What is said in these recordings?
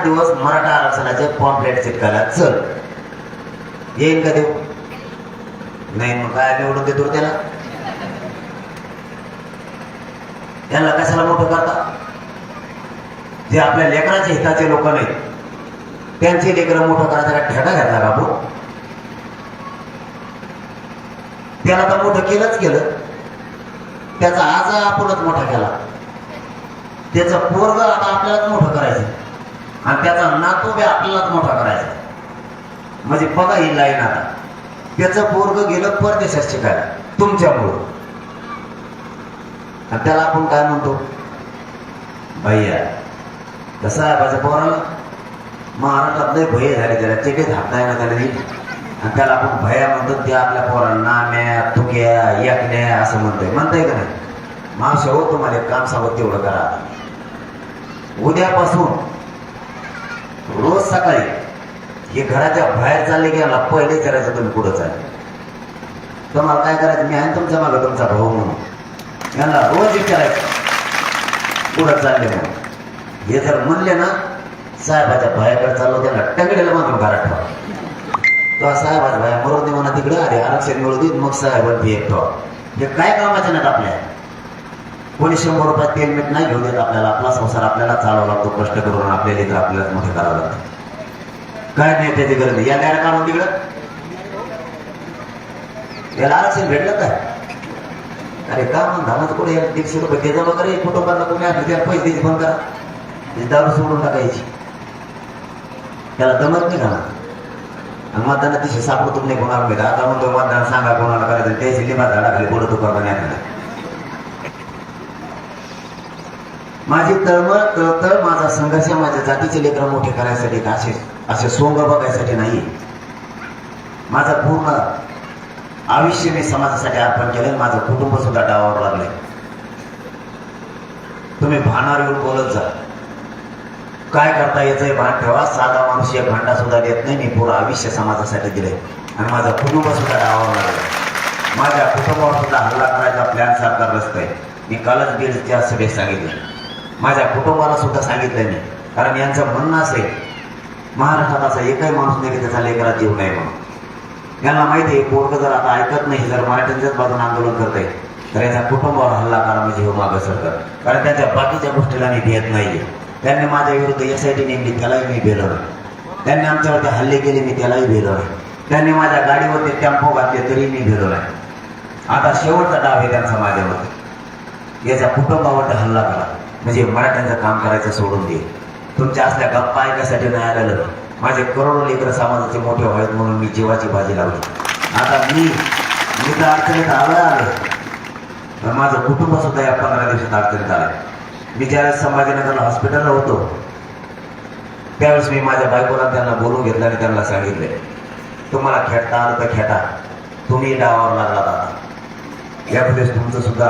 आठ दिवस मराठा आरक्षणाचे पॉम्पलेट चिटकायला चल. येईन का देऊ? नाही मग काय निवडून देतो त्याला? त्यांना कशाला मोठं करता? जे आपल्या लेकराच्या हिताचे लोक नाही त्यांचे लेकरं मोठं करायचा का? ठेका घ्यायचा का आपण? त्याला तर मोठं केलंच केलं त्याचा आज आपणच मोठा केला. त्याचं पोरग आता आपल्यालाच मोठं करायचं आणि त्याचा नातू बी आपल्यालाच मोठा करायचा. म्हणजे बघा ही लाईन आता. त्याचं पोरग गेलं परदेशात शिकायला. तुमच्यामुळं आणि त्याला आपण काय म्हणतो? भैया कसं आहे माझ्या पोराला. महाराष्ट्रात लय भय झाले त्याला. चिके झाकताय ना त्याला नीट. आणि त्याला आपण भया म्हणतो ते आपल्या पोरांना म्या तुक्या एकण्या असं म्हणतोय. म्हणताय का नाही? मावशा हो तुम्हाला काम सांगत तेवढं करा उद्यापासून रोज सकाळी. हे घराच्या बाहेर चालले की याला पहिले विचारायचं तुम्ही कुठं चालले. तुम्हाला काय करायचं? मी आहे तुमचा मागं तुमचा भाऊ म्हणून. यांना रोज विचारायचं पुढं चालले म्हणून. हे जर म्हणले ना साहेबाच्या भायाकडे चाललो त्याला टंगडीला मात्र घरात ठेवा. तो साहेबाच्या भया मरून दे म्हणा तिकडे अरे आरक्षण मिळू दे मग साहेबांनी एक ठेवा. हे काय कामाचे नाहीत आपल्या? कोणी शंभर रुपयात तेल मीठ नाही घेऊन देत आपल्याला. आपला संसार आपल्याला चालावा लागतो कष्ट करून आपल्याला लेकर आपल्याला मोठे करावं लागतं. काय नाही त्याची गरज नाही. या द्यायला काढून तिकडं. याला आरक्षण भेटलं काय? अरे का मग धानात कुठे या दीडशे रुपये त्याचा वगैरे? कुटुंबाला कोणी असलं त्याला पैसे द्यायचे बंद करा. ते दारू सोडून टाकायची. त्याला दमत नाही घाला आणि मतदाना तिथे सापडतो नाही कोणाला मिळत आता म्हणतो मतदान सांगा कोणाला करायचं. त्याची लिंबा झाडाखाली बोलत तुका पण माझी तळमळ तळतळ माझा संघर्ष माझ्या जातीचे लेकर मोठे करायसाठी असे असे सोंग बघायसाठी नाही. माझा पूर्ण आयुष्य मी समाजासाठी अर्पण केलं माझं कुटुंब सुद्धा डावावर लागले तुम्ही भानावर येऊन बोलत जा. काय करता याचं भान ठेवा. साधा माणूस एक भांडा सुद्धा देत नाही. मी पूर्ण आयुष्य समाजासाठी दिले आणि माझं कुटुंब सुद्धा डावावर लागलं माझ्या कुटुंबावर सुद्धा हल्ला करायचा प्लॅन सरकार आहे. मी कालच बीडच्या सभेत सांगितलं माझ्या कुटुंबाला सुद्धा सांगितलं मी. कारण यांचं म्हणणं असेल महाराष्ट्रात असा एकही माणूस नाही की त्याचा लेकरात जीव नाही म्हणून. यांना माहिती आहे पोरग जर आता ऐकत नाही जर मराठ्यांच्याच बाजून आंदोलन करते तर याच्या कुटुंबावर हल्ला करा म्हणजे हो मागं सरकार. कारण त्यांच्या बाकीच्या गोष्टीला मी भेट नाहीये. त्यांनी माझ्या विरुद्ध एस आय टी नेमली त्यालाही मी भेलो त्यांनी आमच्यावरती हल्ले केले मी त्यालाही भेलो त्यांनी माझ्या गाडीवरती टेम्पो घातले तरी मी भेलो आता शेवटचा डाव आहे त्यांचा माझ्यावरती याच्या कुटुंबावरती हल्ला करा. म्हणजे मराठ्यांचं काम करायचं सोडून दे. तुमच्या असल्या गप्पा ऐकायसाठी नाही आलेलं. माझे करोडो लेकर समाजाचे मोठे व्हावेत म्हणून मी जीवाची बाजी लावली. आता मी मी तर अडचणीत आलं आलं. पण माझं कुटुंब सुद्धा या पंधरा दिवसात अडचणीत आलं मी ज्यावेळेस संभाजीनगरला हॉस्पिटलला होतो त्यावेळेस मी माझ्या बायकोला त्यांना बोलून घेतलं आणि त्यांना सांगितले तुम्हाला खेळता आलं तर खेटा. तुम्ही डावावर लागला आता. यामध्ये तुमचं सुद्धा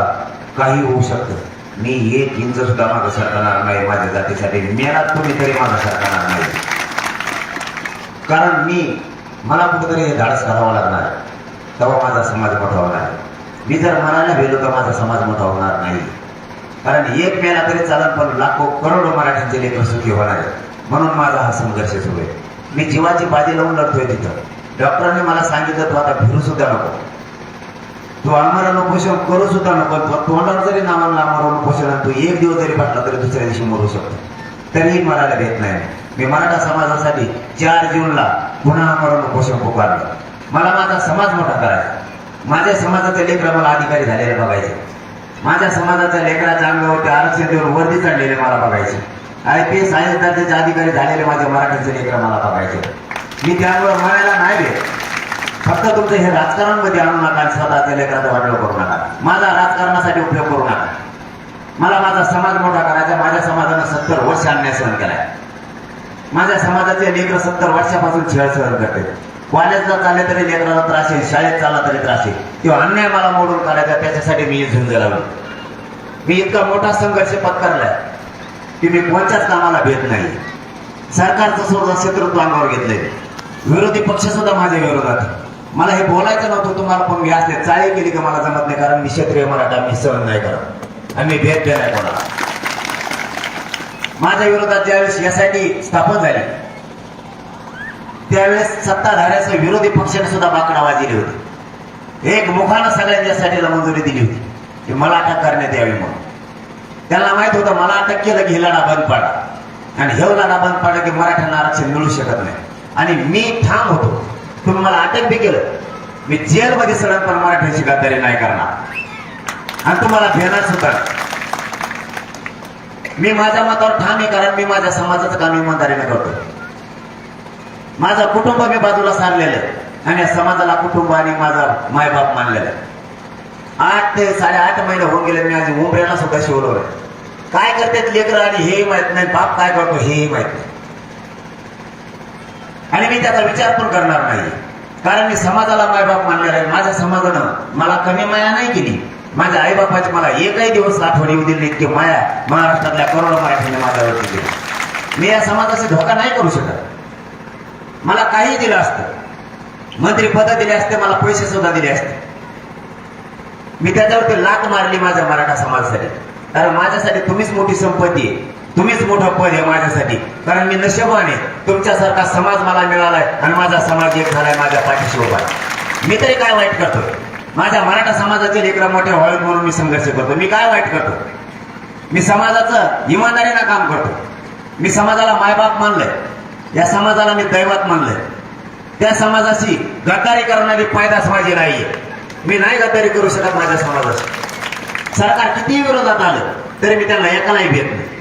काही होऊ शकतं. मी एक इंच सुद्धा माझा सरकणार नाही माझ्या जातीसाठी मेहनत तुम्ही तरी मागं सरकणार नाही. कारण मी मला कुठेतरी हे धाडस करावं लागणार. तेव्हा माझा समाज मोठा होणार. मी जर मनाला गेलो तर माझा समाज मोठा होणार नाही. कारण एक महिना तरी चालत पण लाखो करोडो मराठ्यांचे लेकर सुखी होणार. आहेत म्हणून माझा हा संघर्ष सुरू आहे. मी जीवाची बाजी लावून लढतोय तिथं. डॉक्टरांनी मला सांगितलं तू आता फिरू सुद्धा नको. तू आम्हाला उपोषण करू सुद्धा नको. तू जरी नावाला आम्हाला उपोषण तू एक दिवस जरी पाठला तरी दुसऱ्या दिवशी मरू शकतो. तरीही मरायला भेट नाही. मी मराठा समाजासाठी चार जूनला पुन्हा आमरण उपोषण पुकारलं मला माझा समाज मोठा करायचा. माझ्या समाजाचे लेकर मला अधिकारी झालेले बघायचे. माझ्या समाजाच्या लेकराच्या अंगावरती आरक्षण देऊन वर्दी चढलेले मला बघायचे. I P S I S दर्जाचे अधिकारी झालेले माझ्या मराठीचे लेकर मला बघायचे. मी त्यामुळे मरायला नाही भेट फक्त तुमचं हे राजकारणामध्ये आणू नका आणि स्वतःच्या लेकराचा वाटलं करू नका. माझा राजकारणासाठी उपयोग करू नका. मला माझा समाज मोठा करायचा माझ्या समाजानं सत्तर वर्ष अन्याय सहन केलाय. माझ्या समाजाचे लेकर सत्तर वर्षापासून छेळ सहन करते. कॉलेजला चालले तरी लेकराला त्रास येईल शाळेत चालला तरी त्रास येईल किंवा अन्याय मला मोडून काढायचा त्याच्यासाठी मी झुंज लावली मी इतका मोठा संघर्ष पत्करलाय की मी कोणत्याच कामाला भेट नाही. सरकारचं सुद्धा शत्रुत्व अंगावर घेतलंय. विरोधी पक्ष सुद्धा माझ्या विरोधात मला हे बोलायचं नव्हतं तुम्हाला पण मी असले चाळी केली का मला जमत नाही कारण मी क्षत्रिय मराठा मी सहन नाही करत. आणि मी भेट देणार कोणाला. माझ्या विरोधात ज्यावेळेस यासाठी स्थापन झाली त्यावेळेस सत्ताधाऱ्याचं विरोधी पक्षाने सुद्धा बाकडा वाजली होती. एक मुखानं सगळ्यांच्यासाठी मंजुरी दिली होती. की मला अटक करण्यात यावी म्हणून. त्यांना माहीत होतं मला अटक केलं की हिलाडा लढा बंद पाडा. आणि हे लढा बंद पाडा की मराठ्यांना आरक्षण मिळू शकत नाही. आणि मी ठाम होतो. तुम्ही मला अटक बी केलं. मी जेलमध्ये सडन पण मराठ्यांची गद्दारी नाही करणार. आणि तुम्हाला भेणार सुद्धा मी माझ्या मतावर ठाम आहे कारण मी माझ्या समाजाचं काम इमानदारीने करतो. माझं कुटुंब मी बाजूला सारलेलं आहे. आणि या समाजाला कुटुंब आणि माझा मायबाप मानलेला आहे. आठ ते साडेआठ महिने होऊन गेले मी आज उमऱ्याला सुद्धा शिवलो काय करतात लेकर आणि हेही माहीत नाही बाप काय करतो हेही माहीत नाही. आणि मी त्याचा विचार पण करणार नाही. कारण मी समाजाला मायबाप मानलेला आहे. माझ्या समाजानं मला कमी माया नाही केली. माझ्या आईबापाची मला एकही दिवस आठवण येऊ दिली इतकी माया महाराष्ट्रातल्या करोडो मराठीने माझ्यावरती दिली मी या समाजाचा धोका नाही करू शकत. मला काही दिलं असतं. मंत्री पद दिले असते मला पैसे सुद्धा दिले असते. मी त्याच्यावरती लाट मारली माझ्या मराठा समाजासाठी. कारण माझ्यासाठी तुम्हीच मोठी संपत्ती आहे. तुम्हीच मोठं पद आहे माझ्यासाठी. कारण मी नशेबान आहे. तुमच्यासारखा समाज मला मिळालाय आणि माझा समाज एक झालाय माझ्या पाठीशी उभा. मी तरी काय वाईट करतो? माझ्या मराठा समाजाचे लेकरं मोठे व्हावेत म्हणून मी संघर्ष करतो. मी काय वाईट करतो? मी समाजाचं इमानदारीनं काम करतो. मी समाजाला मायबाप मानलंय. या समाजाला मी दैवत मानलंय. त्या समाजाशी गद्दारी करणारी पायदास माझी नाहीये. मी नाही गद्दारी करू शकत माझ्या समाजाशी. सरकार कितीही विरोधात आलं तरी मी त्यांना एकालाही भेट नाही.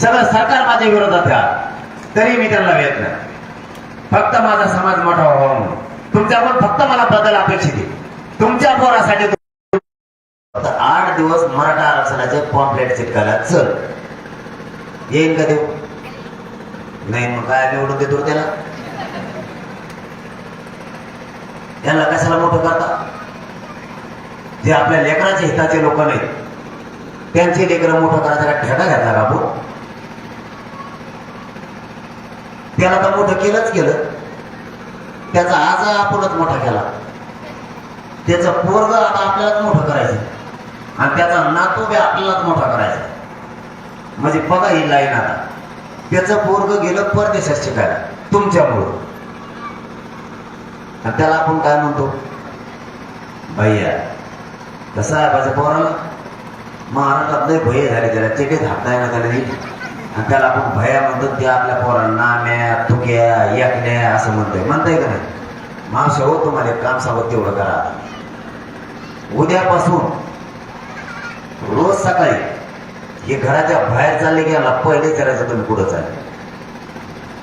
सगळं सरकार माझ्या विरोधात आहे. तरी मी त्यांना येत नाही. फक्त माझा समाज मोठा व्हावा म्हणून. तुमच्याकडून फक्त मला बदल अपेक्षित आहे. तुमच्या पोरासाठी आठ दिवस मराठा आरक्षणाचे पॉम्पलेट चिटकायला चल. येईन का देऊ? नाही मग काय निवडून देतो त्याला? त्यांना कशाला मोठं करता? जे आपल्या लेकराच्या हिताचे लोक नाहीत त्यांचे लेकरं मोठं करायचा का ठेका घातला का आपण त्याला तर मोठं केलंच केलं त्याचा आज आपणच मोठा केला. त्याचं पोरग आता आपल्यालाच मोठं करायचं. आणि त्याचा नातू बी आपल्यालाच मोठा करायचा. म्हणजे बघा ही लाईन आता. त्याचं पोरग गेलं परदेशात शिकायला. तुमच्यामुळं. आणि त्याला आपण काय म्हणतो? भैया कसं आहे माझ्या पोराला महाराष्ट्रात नाही भय झाले त्याला. ते काही झापताय ना त्याला आणि त्याला आपण भया म्हणतो ते आपल्या पोरांना म्या तुक्या एकण्या असं म्हणतोय. म्हणताय का नाही? मावशी हो तुम्हाला एक काम सांगत तेवढं करा उद्यापासून रोज सकाळी हे घराच्या बाहेर चालले की याला पहिले करायचं तुम्ही कुठं चालले?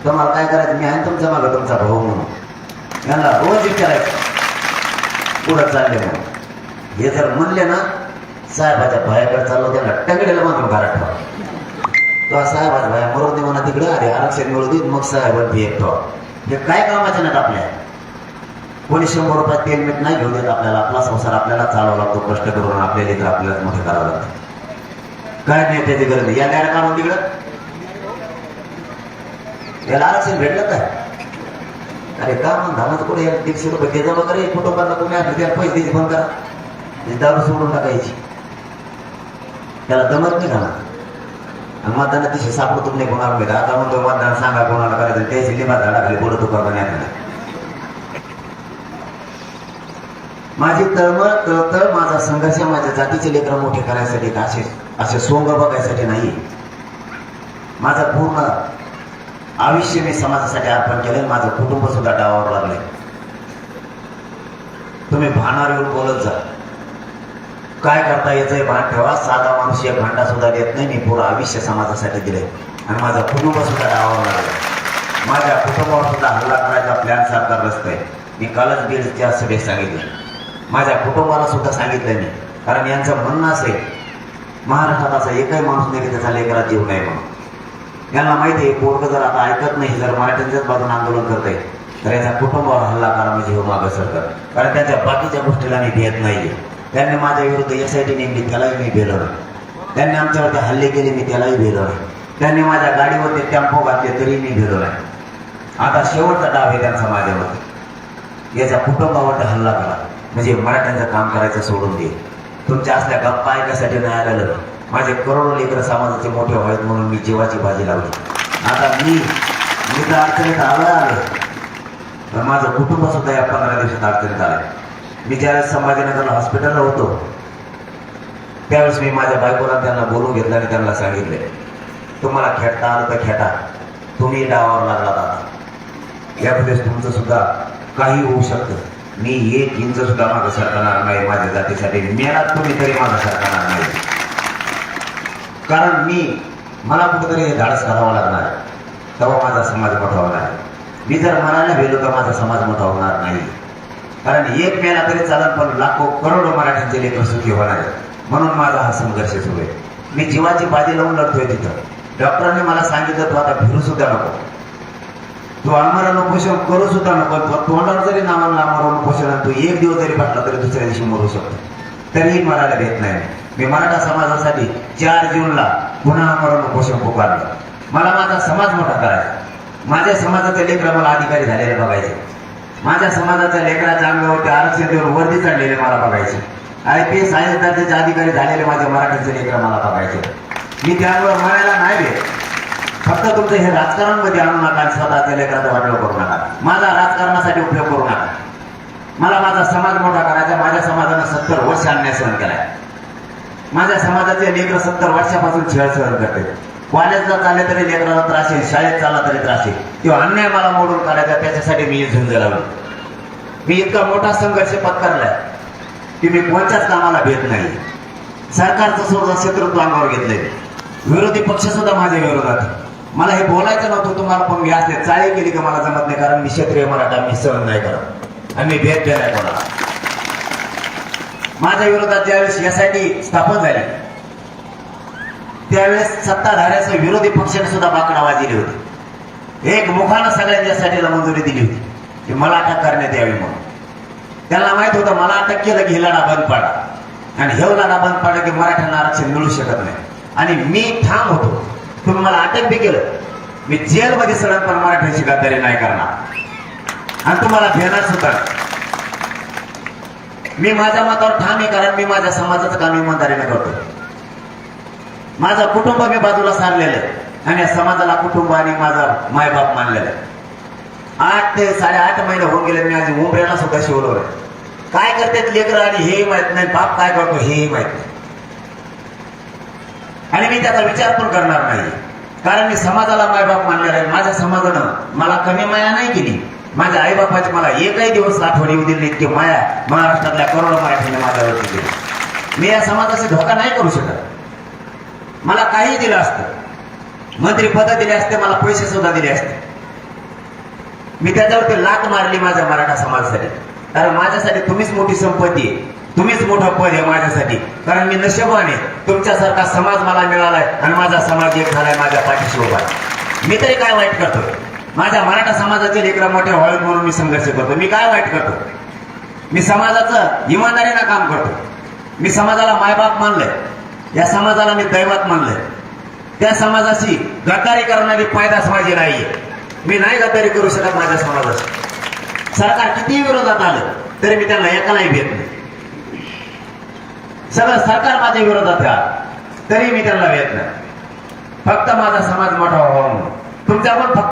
तुम्हाला काय करायचं? मी आहे तुमचा मागं तुमचा भाऊ म्हणून. यांना रोज विचारायचं पुढं चालले म्हणून. हे जर म्हणले ना साहेबाच्या भयाकडे चाललो त्यांना टंगडीला मागून घरात ठेवा. तो साहेबाच्या बाहेर मरून दे म्हणा तिकडं. अरे आरक्षण मिळू दे मग साहेबांनी एक हे काय कामाचे नाहीत आपल्या? कोणी शंभर रुपयात तेल मीठ नाही घेऊ देत आपल्याला. आपला संसार आपल्याला चालवा लागतो कष्ट करून आपल्या लेकर आपल्याला मोठे करावं लागतं. काय नाही त्याची गरज नाही या गाड्या काढून तिकडं. याला आरक्षण भेटलं काय? अरे का मग धामाचं कुठे? याला दीडशे रुपये ते जमा करे कुटुंबाला कोणी असलं त्याला पैसे द्यायचे बंद करा. दारू सोडून टाकायची. त्याला दमत नाही घाला आणि मतदानात दिवशी सापडतच नाही कोणाला भेटा आता म्हणतो मतदान सांगा कोणाला करायचं त्याची लिंबा झाडाखाली पुढं तुका नाही माझी तळमळ तळतळ माझा संघर्ष माझ्या जातीचे लेकर मोठे करायसाठी का असे असे सोंग बघायसाठी नाही माझं पूर्ण आयुष्य मी समाजासाठी अर्पण केलं माझं कुटुंब सुद्धा डावावर लागले तुम्ही भानावर येऊन बोलत जा काय करता येतंय भान ठेवा. साधा माणूस एक भांडा सुद्धा देत नाही. मी पूर्ण आयुष्य समाजासाठी दिले. आणि माझं कुटुंब सुद्धा डावावं लागलं. माझ्या कुटुंबावर सुद्धा हल्ला करायचा प्लॅन सरकार रस्तय मी कालच बीडच्या सभेत सांगितलं. माझ्या कुटुंबाला सुद्धा सांगितलं मी कारण यांचं म्हणणं असेल महाराष्ट्रात असा एकही माणूस नाही की त्याचा लेकरात जीव नाही म्हणून. यांना माहिती आहे पोरग जर आता ऐकत नाही जर मराठ्यांच्याच बाजून आंदोलन करते तर याच्या कुटुंबावर हल्ला करा म्हणजे हो मागं सरकार. कारण त्याच्या बाकीच्या गोष्टीला मी भेट नाहीये. त्यांनी माझ्या विरुद्ध एस आय टी नेमली त्यालाही मी भेलवलं त्यांनी आमच्यावरती हल्ले केले मी त्यालाही भेलवलं त्यांनी माझ्या गाडीवरती टेम्पो घातले तरी मी भेलो नाही आता शेवटचा डाव आहे त्यांचा माझ्यावरती. याच्या कुटुंबावरती हल्ला करा. म्हणजे मराठ्यांचं काम करायचं सोडून दे. तुमच्या असल्या गप्पा ऐकण्यासाठी नाही आलेलं. माझे करोडो लेकर समाजाचे मोठे व्हावेत म्हणून मी जीवाची भाजी लावली. आता मी मी तर अडचणीत आलं आलं तर माझं कुटुंब सुद्धा या पंधरा दिवसात अडचणीत आलं मी ज्यावेळेस संभाजीनगरला हॉस्पिटलला होतो. त्यावेळेस मी माझ्या बायकोला त्यांना बोलून घेतलं आणि त्यांना सांगितले तुम्हाला खेळता आलं तर खेळा तुम्ही डावावर लागला आता. यापुढे तुमचं सुद्धा काही होऊ शकतं. मी एक इंच सुद्धा माझं सरकणार नाही माझ्या जातीसाठी. मेलात तुम्ही तरी माझं सरकणार नाही. कारण मी मला कुठेतरी हे धाडस करावं लागणार. तेव्हा माझा समाज मोठा होणार. मी जर मनाने गेलो तर माझा समाज मोठा होणार नाही. कारण एक मेला तरी चालत पण लाखो करोडो मराठ्यांचे लेकर सुखी होणार आहेत. म्हणून माझा हा संघर्ष सुरू आहे. मी जीवाची बाजी लावून लढतोय तिथं. डॉक्टरांनी मला सांगितलं तू आता फिरू सुद्धा नको. तू आम्हाला उपोषण करू सुद्धा नको. तू तोंडावर जरी नावाला आम्हाला उपोषण तू एक दिवस जरी पाठला तरी दुसऱ्या दिवशी मरू शकतो. तरीही मरायला घेत नाही. मी मराठा समाजासाठी चार जूनला पुन्हा आमरण उपोषण पुकारलं मला माझा समाज मोठा करायचा. माझ्या समाजाचे लेकर मला अधिकारी झालेले बघायचे. माझ्या समाजाच्या लेकरा अंगावरती आरक्षण देऊन वरती चढलेले मला बघायचे. I P S I S दर्जाचे अधिकारी झालेले माझ्या मराठीचे लेकर मला बघायचे. मी त्यामुळे म्हणायला नाही दे फक्त तुमचं हे राजकारणामध्ये आणू नका आणि स्वतःच्या लेकराचा वाटलं करू नका. माझा राजकारणासाठी उपयोग करू नका. मला माझा समाज मोठा करायचा. माझ्या समाजानं सत्तर वर्ष अन्याय सहन केलाय. माझ्या समाजाचे लेकर सत्तर वर्षापासून छेड सहन करते कॉलेजला चालले तरी लेकराला त्रास येईल शाळेत चालला तरी त्रास येईल. किंवा अन्याय मला मोडून काढायचा त्याच्यासाठी मी झुंज लावली मी इतका मोठा संघर्ष पत्करलाय की मी कोणत्याच कामाला भेट नाही. सरकारचं सुद्धा शत्रुत्व अंगावर घेतलंय. विरोधी पक्ष सुद्धा माझ्या विरोधात मला हे बोलायचं नव्हतं तुम्हाला पण मी असले चाळी केली का मला जमत नाही कारण मी क्षेत्रीय मराठा मी सहन नाही करत. आणि मी भेट देणार कोणाला. माझ्या विरोधात ज्यावेळेस यासाठी स्थापन झाली त्यावेळेस सत्ताधाऱ्याचं विरोधी पक्षाने सुद्धा बाकडा वाजली होती. एक मुखानं सगळ्यांच्यासाठी मंजुरी दिली होती. की मला अटक करण्यात यावी म्हणून. त्यांना माहीत होतं मला अटक केलं की हिलाडा बंद पाडा. आणि हे लढा बंद पाडा की मराठ्यांना आरक्षण मिळू शकत नाही. आणि मी ठाम होतो. तुम्ही मला अटक बी केलं. मी जेलमध्ये सडन पण मराठ्यांची गद्दारी नाही करणार. आणि तुम्हाला घेणार सुद्धा मी माझ्या मतावर ठाम आहे कारण मी माझ्या समाजाचं काम इमानदारीने करतो माझं कुटुंब मी बाजूला सारलेलं आहे. आणि समाजाला कुटुंब आणि माझा मायबाप मानलेला आहे. आठ ते साडेआठ महिने होऊन गेले मी आज उमऱ्याला सुद्धा शिवलो काय करतात लेकर आणि हेही माहीत नाही बाप काय करतो हेही माहीत नाही. आणि मी त्याचा विचार पण करणार नाही. कारण मी समाजाला मायबाप मानलेला आहे. माझ्या समाजानं मला कमी माया नाही केली. माझ्या आईबापाची मला एकही दिवस आठवण येऊ दिली इतकी माया महाराष्ट्रातल्या करोडो मराठीने माझ्यावरती केली. मी या समाजाशी धोका नाही करू शकत. मला काही दिलं असतं. मंत्री पद दिले असते मला पैसे सुद्धा दिले असते. मी त्याच्यावरती लाट मारली माझ्या मराठा समाजासाठी. कारण माझ्यासाठी तुम्हीच मोठी संपत्ती आहे. तुम्हीच मोठं पद आहे माझ्यासाठी. कारण मी नशेबान आहे. तुमच्यासारखा समाज मला मिळालाय आणि माझा समाज एक झालाय माझ्या पाठीशी उभा मी तरी काय वाईट करतो? माझ्या मराठा समाजाचे लेकरं मोठ्या व्हावेत म्हणून मी संघर्ष करतो. मी काय वाईट करतो? मी समाजाचं इमानदारीनं काम करतो. मी समाजाला मायबाप मानलंय. या समाजाला मी दैवत मानलंय. त्या समाजाशी गद्दारी करणारी पायदास माझी नाहीये. मी नाही गद्दारी करू शकत माझ्या समाजाशी. सरकार किती विरोधात आलं तरी मी त्यांना एकालाही भेट नाही. सगळं सरकार माझ्या विरोधात आहे तरी मी त्यांना भेट नाही. फक्त माझा समाज मोठा व्हावा म्हणून. तुमच्या पण फक्त